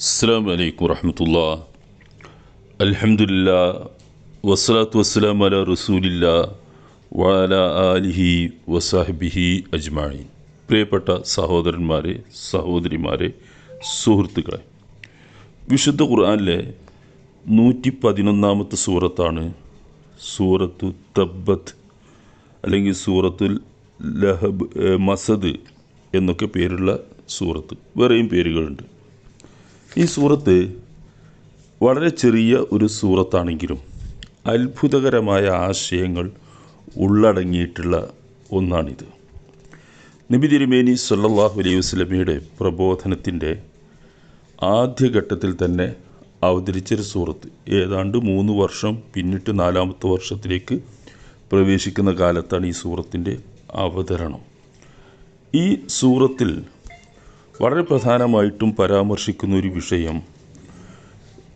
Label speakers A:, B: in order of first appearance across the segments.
A: അസ്സാം വലൈക്കും വറഹമത്തുള്ള. അലഹമുല്ല വസ്സലാത്തു വസ്സലാം അല റസൂലില്ല വല ആലിഹി വസാഹിബിഹി അജ്മായിൻ പ്രിയപ്പെട്ട സഹോദരന്മാരെ സഹോദരിമാരെ സുഹൃത്തുക്കളെ വിശുദ്ധ ഖുർആാനിലെ നൂറ്റി പതിനൊന്നാമത്തെ സൂറത്താണ് സൂറത്തു തബ്ബത്ത് അല്ലെങ്കിൽ സൂറത്തുൽ ലഹബ് മസദ് എന്നൊക്കെ പേരുള്ള സൂറത്ത്. വേറെയും പേരുകളുണ്ട്. ഈ സൂറത്ത് വളരെ ചെറിയ ഒരു സൂറത്താണെങ്കിലും അത്ഭുതകരമായ ആശയങ്ങൾ ഉള്ളടങ്ങിയിട്ടുള്ള ഒന്നാണിത്. നബി തിരുമേനി സല്ലാഹു അലൈഹി വസ്ലമിയുടെ പ്രബോധനത്തിന്റെ ആദ്യഘട്ടത്തിൽ തന്നെ അവതരിച്ചൊരു സൂറത്ത്. ഏതാണ്ട് മൂന്ന് വർഷം പിന്നിട്ട് നാലാമത്തെ വർഷത്തിലേക്ക് പ്രവേശിക്കുന്ന കാലത്താണ് ഈ സൂറത്തിന്റെ അവതരണം. ഈ സൂറത്തിൽ വളരെ പ്രധാനമായിട്ടും പരാമർശിക്കുന്ന ഒരു വിഷയം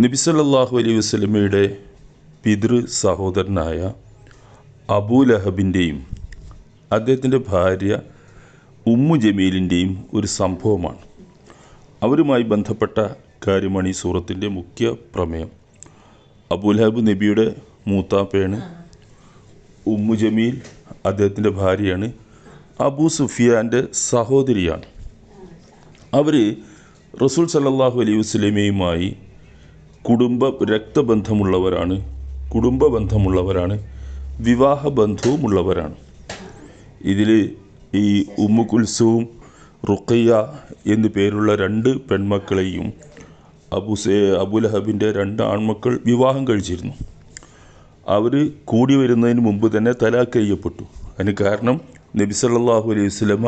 A: നബിസല്ലാഹു അലൈഹി വസല്ലമയുടെ പിതൃ സഹോദരനായ അബൂ ലഹബിന്റെയും അദ്ദേഹത്തിന്റെ ഭാര്യ ഉമ്മു ജമീലിന്റെയും ഒരു സംഭവമാണ്. അവരുമായി ബന്ധപ്പെട്ട കാര്യമാണ് ഈ സൂറത്തിന്റെ മുഖ്യ പ്രമേയം. അബൂലഹബ് നബിയുടെ മൂത്താപ്പയാണ് ഉമ്മു ജമീൽ അദ്ദേഹത്തിന്റെ ഭാര്യയാണ് അബൂ സുഫിയാന്റെ സഹോദരിയാണ്. അവർ റസൂൽ സല്ലല്ലാഹു അലൈഹി വസ്ലമയുമായി കുടുംബ രക്തബന്ധമുള്ളവരാണ് കുടുംബ ബന്ധമുള്ളവരാണ് വിവാഹ ബന്ധവുമുള്ളവരാണ് ഇതിൽ ഈ ഉമ്മു കുൽസവും റുഖയ്യ എന്നു പേരുള്ള രണ്ട് പെൺമക്കളെയും അബുസേ അബുലഹബിന്റെ രണ്ട് ആൺമക്കൾ വിവാഹം കഴിച്ചിരുന്നു. അവർ കൂടി വരുന്നതിന് മുമ്പ് തന്നെ തലാക്ക് ചെയ്യപ്പെട്ടു. അതിന് കാരണം നബി സല്ലല്ലാഹു അലൈഹി വസല്ലമ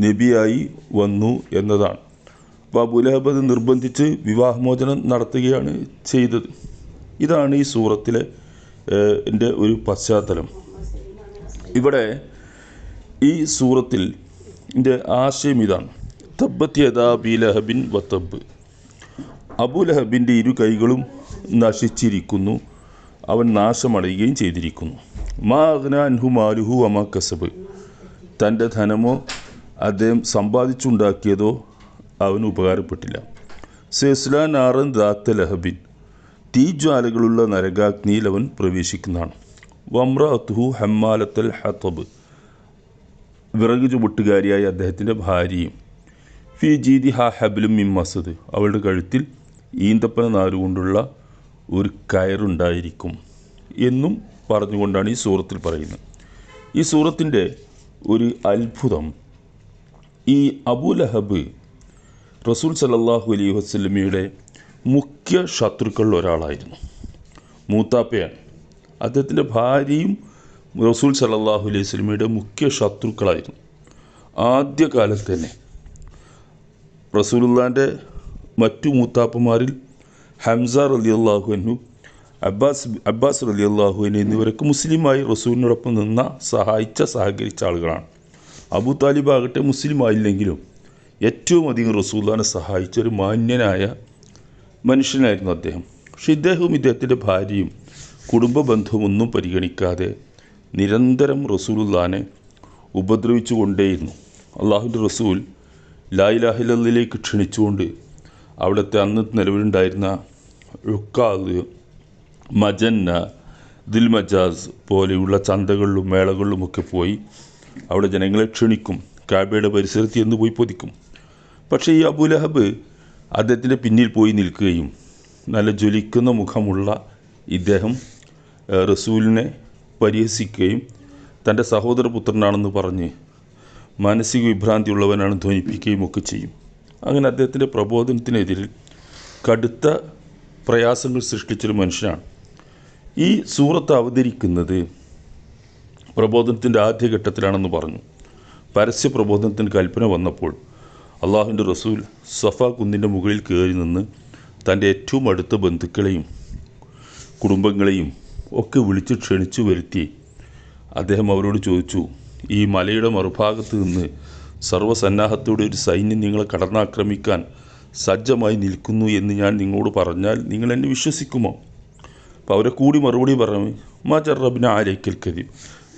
A: നബിയായി വന്നു എന്നതാണ്. അപ്പോൾ അബുലഹബ് അത് നിർബന്ധിച്ച് വിവാഹമോചനം നടത്തുകയാണ് ചെയ്തത്. ഇതാണ് ഈ സൂറത്തിലെ എന്റെ ഒരു പശ്ചാത്തലം. ഇവിടെ ഈ സൂറത്തിൽ എന്റെ ആശയം ഇതാണ്. തബ്ബത്ത് യഥാ ബിലഹബിൻ വത്തബ് അബുലഹബിന്റെ ഇരു കൈകളും നശിച്ചിരിക്കുന്നു. അവൻ നാശമടയുകയും ചെയ്തിരിക്കുന്നു. മാ അഗ്ന മാലുഹു അമാ കസബ്. തന്റെ ധനമോ അദ്ദേഹം സമ്പാദിച്ചുണ്ടാക്കിയതോ അവന് ഉപകാരപ്പെട്ടില്ല. സെസ്ലാൻ ആറൻ ദാത്ത ലഹബിൻ തീജ്വാലകളുള്ള നരകാഗ്നിയിൽ അവൻ പ്രവേശിക്കുന്നതാണ്. വമ്ര അത്തുഹു ഹമ്മാലത്തൽ ഹത്തബ് വിറക് ചുമട്ടുകാരിയായ അദ്ദേഹത്തിന്റെ ഭാര്യയും. ഫി ജീതി ഹാ ഹബിലും മിം മസദ് അവളുടെ കഴുത്തിൽ ഈന്തപ്പന നാരുകൊണ്ടുള്ള ഒരു കയറുണ്ടായിരിക്കും എന്നും പറഞ്ഞുകൊണ്ടാണ് ഈ സൂറത്തിൽ പറയുന്നത്. ഈ സൂറത്തിന്റെ ഒരു അത്ഭുതം ഈ അബുലഹബ് റസൂൽ സലല്ലാഹു അലൈഹി വസ്ലമിയുടെ മുഖ്യ ശത്രുക്കളിൽ ഒരാളായിരുന്നു. മൂത്താപ്പയാണ്. അദ്ദേഹത്തിന്റെ ഭാര്യയും റസൂൽ സലല്ലാഹു അലൈഹി വസ്ലമിയുടെ മുഖ്യ ശത്രുക്കളായിരുന്നു. ആദ്യകാലത്ത് തന്നെ റസൂലിന്റെ മറ്റു മൂത്താപ്പന്മാരിൽ ഹംസ അള്ളാഹു അൻഹു അബ്ബാസ് അബ്ബാസ് റലിയല്ലാഹു അൻഹു എന്നിവരൊക്കെ മുസ്ലിമായി റസൂലിനോടൊപ്പം നിന്ന സഹായിച്ച സഹകരിച്ച ആളുകളാണ്. അബൂ ആകട്ടെ മുസ്ലിം ആയില്ലെങ്കിലും ഏറ്റവും അധികം റസൂല്ലാനെ സഹായിച്ച ഒരു മാന്യനായ മനുഷ്യനായിരുന്നു അദ്ദേഹം. പക്ഷെ ഇദ്ദേഹവും ഇദ്ദേഹത്തിന്റെ ഭാര്യയും കുടുംബ ബന്ധവും ഒന്നും പരിഗണിക്കാതെ നിരന്തരം റസൂലുല്ലാനെ ഉപദ്രവിച്ചു കൊണ്ടേയിരുന്നു അള്ളാഹുന്റെ റസൂൽ ലായിലാഹിലേക്ക് ക്ഷണിച്ചുകൊണ്ട് അവിടുത്തെ അന്ന് നിലവിലുണ്ടായിരുന്ന റുക്കാദ് മജന്ന ദിൽമജാസ് പോലെയുള്ള ചന്തകളിലും മേളകളിലുമൊക്കെ പോയി അവിടെ ജനങ്ങളെ ക്ഷണിക്കും കാബയുടെ പരിസരത്ത് എന്ന് പോയി പൊതിക്കും. പക്ഷേ ഈ അബുലഹബ് അദ്ദേഹത്തിന്റെ പിന്നിൽ പോയി നിൽക്കുകയും നല്ല ജ്വലിക്കുന്ന മുഖമുള്ള ഇദ്ദേഹം റസൂലിനെ പരിഹസിക്കുകയും തന്റെ സഹോദരപുത്രനാണെന്ന് പറഞ്ഞ് മാനസിക വിഭ്രാന്തിയുള്ളവനാണ് ധ്വനിപ്പിക്കുകയും ഒക്കെ ചെയ്യും. അങ്ങനെ അദ്ദേഹത്തിന്റെ പ്രബോധനത്തിനെതിരിൽ കടുത്ത പ്രയാസങ്ങൾ സൃഷ്ടിച്ചൊരു മനുഷ്യനാണ്. ഈ സൂറത്ത് അവതരിക്കുന്നത് പ്രബോധനത്തിന്റെ ആദ്യഘട്ടത്തിലാണെന്ന് പറഞ്ഞു. പരസ്യ പ്രബോധനത്തിന് കൽപ്പന വന്നപ്പോൾ അള്ളാഹുവിന്റെ റസൂൽ സഫ കുന്നിന്റെ മുകളിൽ കയറി നിന്ന് തന്റെ ഏറ്റവും അടുത്ത ബന്ധുക്കളെയും കുടുംബങ്ങളെയും ഒക്കെ വിളിച്ച് ക്ഷണിച്ചു വരുത്തി. അദ്ദേഹം അവരോട് ചോദിച്ചു ഈ മലയുടെ മറുഭാഗത്ത് നിന്ന് സർവസന്നാഹത്തോടെ ഒരു സൈന്യം നിങ്ങളെ കടന്നാക്രമിക്കാൻ സജ്ജമായി നിൽക്കുന്നു എന്ന് ഞാൻ നിങ്ങളോട് പറഞ്ഞാൽ നിങ്ങൾ എന്നെ വിശ്വസിക്കുമോ? അപ്പോൾ അവരെ കൂടി മറുപടി പറഞ്ഞു മാ ജറബിന് ആരേക്കൽ കരീം.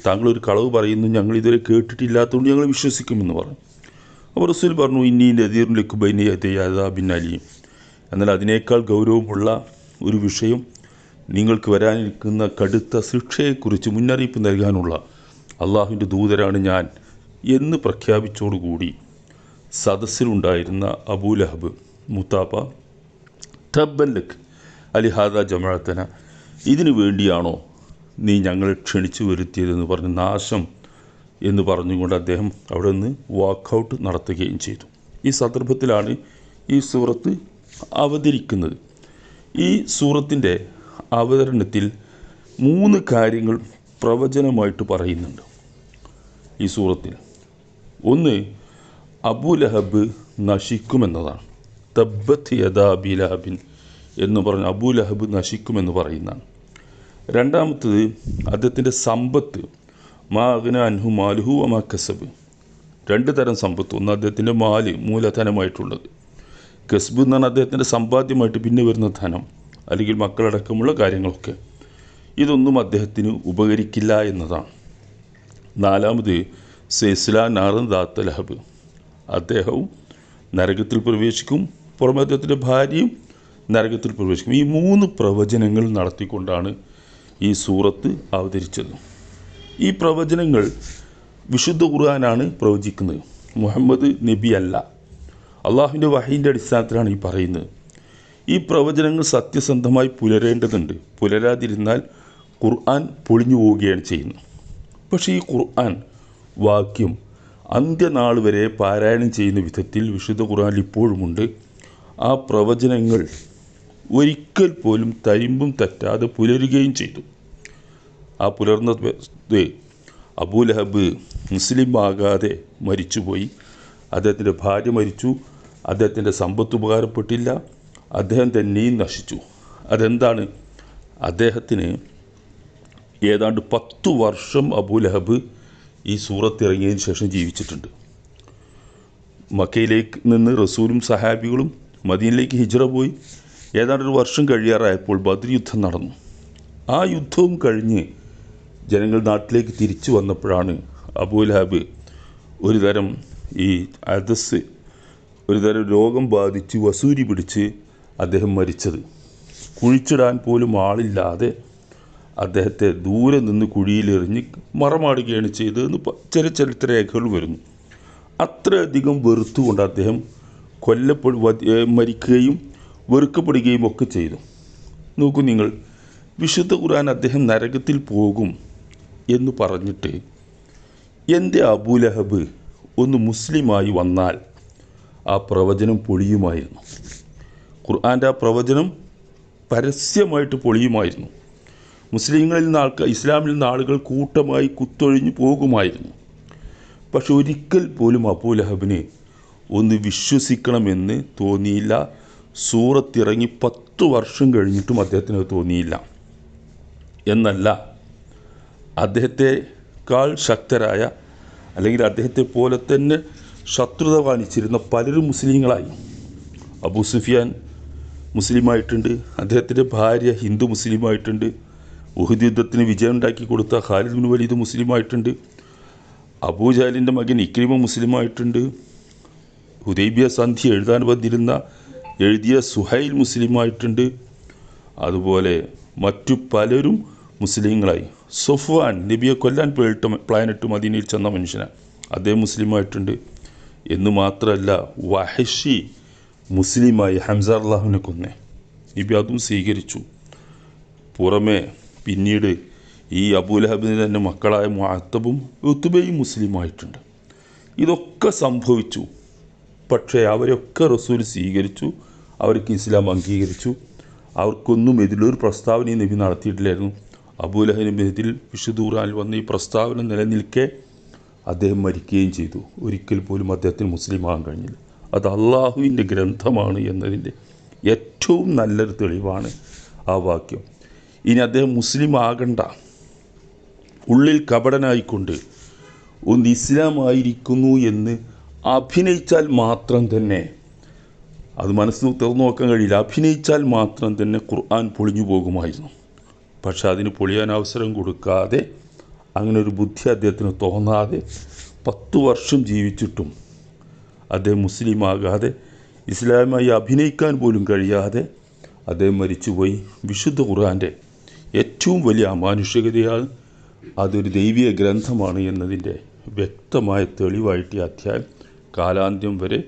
A: താങ്കൾ ഒരു കളവ് പറയുന്നു ഞങ്ങൾ ഇതുവരെ കേട്ടിട്ടില്ലാത്തതുകൊണ്ട് ഞങ്ങൾ വിശ്വസിക്കുമെന്ന് പറഞ്ഞു. അപ്പോൾ റസൂൽ പറഞ്ഞു ഇന്നീ ലഖുബൈനി ബൈനയതയാദാബിൻ അലിയും എന്നാൽ അതിനേക്കാൾ ഗൗരവമുള്ള ഒരു വിഷയം നിങ്ങൾക്ക് വരാനിരിക്കുന്ന കടുത്ത ശിക്ഷയെക്കുറിച്ച് മുന്നറിയിപ്പ് നൽകാനുള്ള അള്ളാഹുവിന്റെ ദൂതരാണ് ഞാൻ എന്ന് പ്രഖ്യാപിച്ചോടുകൂടി സദസ്സിലുണ്ടായിരുന്ന അബൂലഹബ് മുത്താപ്പ ടബ്ബല്ലക്ക് അലിഹാദ ജമാഅത്തന ഇതിനു വേണ്ടിയാണോ നീ ഞങ്ങളെ ക്ഷണിച്ചു വരുത്തിയതെന്ന് പറഞ്ഞ് നാശം എന്ന് പറഞ്ഞുകൊണ്ട് അദ്ദേഹം അവിടെ നിന്ന് വാക്കൗട്ട് നടത്തുകയും ചെയ്തു. ഈ സന്ദർഭത്തിലാണ് ഈ സൂറത്ത് അവതരിക്കുന്നത്. ഈ സൂറത്തിന്റെ അവതരണത്തിൽ മൂന്ന് കാര്യങ്ങൾ പ്രവചനമായിട്ട് പറയുന്നുണ്ട് ഈ സൂറത്തിൽ. ഒന്ന് അബൂലഹബ് നശിക്കുമെന്നതാണ്. തബ്ബത്ത് യദാ ബിലഹബിൻ എന്ന് പറഞ്ഞ അബൂലഹബ് നശിക്കുമെന്ന് പറയുന്നതാണ്. രണ്ടാമത്തത് അദ്ദേഹത്തിന്റെ സമ്പത്ത്. മാ അഗ്ന അൻഹു മാലുഹു അമാ കസബ്. രണ്ട് തരം സമ്പത്ത്. ഒന്ന് അദ്ദേഹത്തിന്റെ മാൽ മൂലധനമായിട്ടുള്ളത്. കസ്ബ് എന്നാണ് അദ്ദേഹത്തിന്റെ സമ്പാദ്യമായിട്ട് പിന്നെ വരുന്ന ധനം അല്ലെങ്കിൽ മക്കളടക്കമുള്ള കാര്യങ്ങളൊക്കെ. ഇതൊന്നും അദ്ദേഹത്തിന് ഉപകരിക്കില്ല എന്നതാണ്. നാലാമത് സെസ്ല നാറൻ ദാത്ത ലഹബ്. അദ്ദേഹവും നരകത്തിൽ പ്രവേശിക്കും പുറമെ അദ്ദേഹത്തിന്റെ ഭാര്യയും നരകത്തിൽ പ്രവേശിക്കും. ഈ മൂന്ന് പ്രവചനങ്ങൾ നടത്തിക്കൊണ്ടാണ് ഈ സൂറത്ത് അവതരിച്ചത്. ഈ പ്രവചനങ്ങൾ വിശുദ്ധ ഖുർആനാണ് പ്രവചിക്കുന്നത്. മുഹമ്മദ് നബി അല്ല. അള്ളാഹുവിന്റെ വഹീന്റെ അടിസ്ഥാനത്തിലാണ് ഈ പറയുന്നത്. ഈ പ്രവചനങ്ങൾ സത്യസന്ധമായി പുലരേണ്ടതുണ്ട്. പുലരാതിരുന്നാൽ ഖുർആൻ പൊളിഞ്ഞു പോവുകയാണ് ചെയ്യുന്നത്. പക്ഷേ ഈ ഖുർആൻ വാക്യം അന്ത്യനാൾ വരെ പാരായണം ചെയ്യുന്ന വിധത്തിൽ വിശുദ്ധ ഖുർആൻ ഇപ്പോഴുമുണ്ട്. ആ പ്രവചനങ്ങൾ ഒരിക്കൽ പോലും തരിമ്പും തറ്റാതെ പുലരുകയും ചെയ്തു. ആ പുലർന്നത് അബൂലഹബ് മുസ്ലിം ആകാതെ മരിച്ചുപോയി. അദ്ദേഹത്തിന്റെ ഭാര്യ മരിച്ചു. അദ്ദേഹത്തിന്റെ സമ്പത്ത് ഉപകാരപ്പെട്ടില്ല. അദ്ദേഹം തന്നെയും നശിച്ചു. അതെന്താണ്? അദ്ദേഹത്തിന് ഏതാണ്ട് പത്തു വർഷം അബൂലഹബ് ഈ സൂറത്ത് ഇറങ്ങിയതിന് ശേഷം ജീവിച്ചിട്ടുണ്ട്. മക്കയിലേക്ക് നിന്ന് റസൂലും സഹാബികളും മദീനിലേക്ക് ഹിജറ പോയി. ഏതാണ്ട് ഒരു വർഷം കഴിയാറായപ്പോൾ ബദർ യുദ്ധം നടന്നു. ആ യുദ്ധവും കഴിഞ്ഞ് ജനങ്ങൾ നാട്ടിലേക്ക് തിരിച്ചു വന്നപ്പോഴാണ് അബൂലഹബ് ഒരു തരം ഈ അതസ് ഒരു തരം രോഗം ബാധിച്ച് വസൂരി പിടിച്ച് അദ്ദേഹം മരിച്ചത്. കുഴിച്ചിടാൻ പോലും ആളില്ലാതെ അദ്ദേഹത്തെ ദൂരെ നിന്ന് കുഴിയിലെറിഞ്ഞ് മറമാടുകയാണ് ചെയ്തതെന്ന് ചില ചരിത്ര രേഖകൾ വരുന്നു. അത്രയധികം വെറുത്തുകൊണ്ട് അദ്ദേഹം കൊല്ലപ്പെടു മരിക്കുകയും വെറുക്കപ്പെടുകയും ഒക്കെ ചെയ്തു. നോക്കൂ നിങ്ങൾ വിശുദ്ധ ഖുർആൻ അദ്ദേഹം നരകത്തിൽ പോകും എന്ന് പറഞ്ഞിട്ട് എന്റെ അബൂലഹബ് ഒന്ന് മുസ്ലിമായി വന്നാൽ ആ പ്രവചനം പൊളിയുമായിരുന്നു. ഖുർആന്റെ ആ പ്രവചനം പരസ്യമായിട്ട് പൊളിയുമായിരുന്നു. മുസ്ലിങ്ങളിൽ നിന്ന് ആൾക്കാർ ഇസ്ലാമിൽ നിന്ന് ആളുകൾ കൂട്ടമായി കുത്തൊഴിഞ്ഞു പോകുമായിരുന്നു. പക്ഷെ ഒരിക്കൽ പോലും അബൂലഹബിന് ഒന്ന് വിശ്വസിക്കണമെന്ന് തോന്നിയില്ല. സൂറത്തിറങ്ങി പത്ത് വർഷം കഴിഞ്ഞിട്ടും അദ്ദേഹത്തിന് തോന്നിയില്ല. എന്നല്ല അദ്ദേഹത്തെക്കാൾ ശക്തരായ അല്ലെങ്കിൽ അദ്ദേഹത്തെ പോലെ തന്നെ ശത്രുത കാണിച്ചിരുന്ന പലരും മുസ്ലിങ്ങളായി. അബൂ സുഫിയാൻ മുസ്ലിമായിട്ടുണ്ട് അദ്ദേഹത്തിന്റെ ഭാര്യ ഹിന്ദു മുസ്ലിമായിട്ടുണ്ട് ഉഹദ് യുദ്ധത്തിന് വിജയം ഉണ്ടാക്കി കൊടുത്ത ഖാലിദ് ബിൻ വലീദ് മുസ്ലിമായിട്ടുണ്ട് അബൂജാലിന്റെ മകൻ ഇക്രിമ മുസ്ലിമായിട്ടുണ്ട് ഹുദൈബിയ സന്ധി എഴുതാൻ വന്നിരുന്ന എഴുതിയ സുഹൈൽ മുസ്ലിമായിട്ടുണ്ട്. അതുപോലെ മറ്റു പലരും മുസ്ലിങ്ങളായി. സൊഫ്വാൻ നബിയെ കൊല്ലാൻ പേരിട്ട് പ്ലാനറ്റ് മദീനയിൽ ചെന്ന മനുഷ്യനാണ് അദ്ദേഹം മുസ്ലിമായിട്ടുണ്ട്. എന്ന് മാത്രമല്ല വഹഷി മുസ്ലിമായി ഹംസ അള്ളാഹുവിനെ കൊന്നേ. നബി അതും സ്വീകരിച്ചു. പുറമേ പിന്നീട് ഈ അബൂലഹബിന് തന്നെ മക്കളായ മുഅത്തബും ഉത്തുബയും മുസ്ലിമായിട്ടുണ്ട്. ഇതൊക്കെ സംഭവിച്ചു. പക്ഷേ അവരൊക്കെ റസൂൽ സ്വീകരിച്ചു അവർക്ക് ഇസ്ലാം അംഗീകരിച്ചു. അവർക്കൊന്നും എതിലൊരു ഈ നബി നടത്തിയിട്ടില്ലായിരുന്നു. അബൂലഹബിനെതിൽ വിശുദ്ധ ഖുർആനിൽ വന്ന ഈ പ്രസ്താവന നിലനിൽക്കെ അദ്ദേഹം മരിക്കുകയും ചെയ്തു. ഒരിക്കൽ പോലും അദ്ദേഹത്തിന് മുസ്ലിം ആകാൻ കഴിഞ്ഞില്ല. അത് അള്ളാഹുവിന്റെ ഗ്രന്ഥമാണ് എന്നതിന്റെ ഏറ്റവും നല്ലൊരു തെളിവാണ് ആ വാക്യം. ഇനി അദ്ദേഹം മുസ്ലിം ആകണ്ട. ഉള്ളിൽ കപടനായിക്കൊണ്ട് ഒന്ന് ഇസ്ലാമായിരിക്കുന്നു എന്ന് അഭിനയിച്ചാൽ മാത്രം തന്നെ അത് മനസ്സ് തുറന്നു നോക്കാൻ കഴിയില്ല അഭിനയിച്ചാൽ മാത്രം തന്നെ ഖുർആൻ പൊളിഞ്ഞു പോകുമായിരുന്നു. പക്ഷെ അതിന് പൊളിയാൻ അവസരം കൊടുക്കാതെ അങ്ങനെ ഒരു ബുദ്ധി അദ്ദേഹത്തിന് തോന്നാതെ പത്തു വർഷം ജീവിച്ചിട്ടും അദ്ദേഹം മുസ്ലിം ആകാതെ ഇസ്ലാമായി അഭിനയിക്കാൻ പോലും കഴിയാതെ അദ്ദേഹം മരിച്ചുപോയി. വിശുദ്ധ ഖുർആന്റെ ഏറ്റവും വലിയ അമാനുഷികതയാണ് അതൊരു ദൈവീയ ഗ്രന്ഥമാണ് എന്നതിന്റെ വ്യക്തമായ തെളിവായിട്ട് ഈ അധ്യായം കാലാന്ത്യം വരെ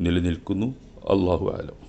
A: നിലനിൽക്കുന്നു. അള്ളാഹു ആലം.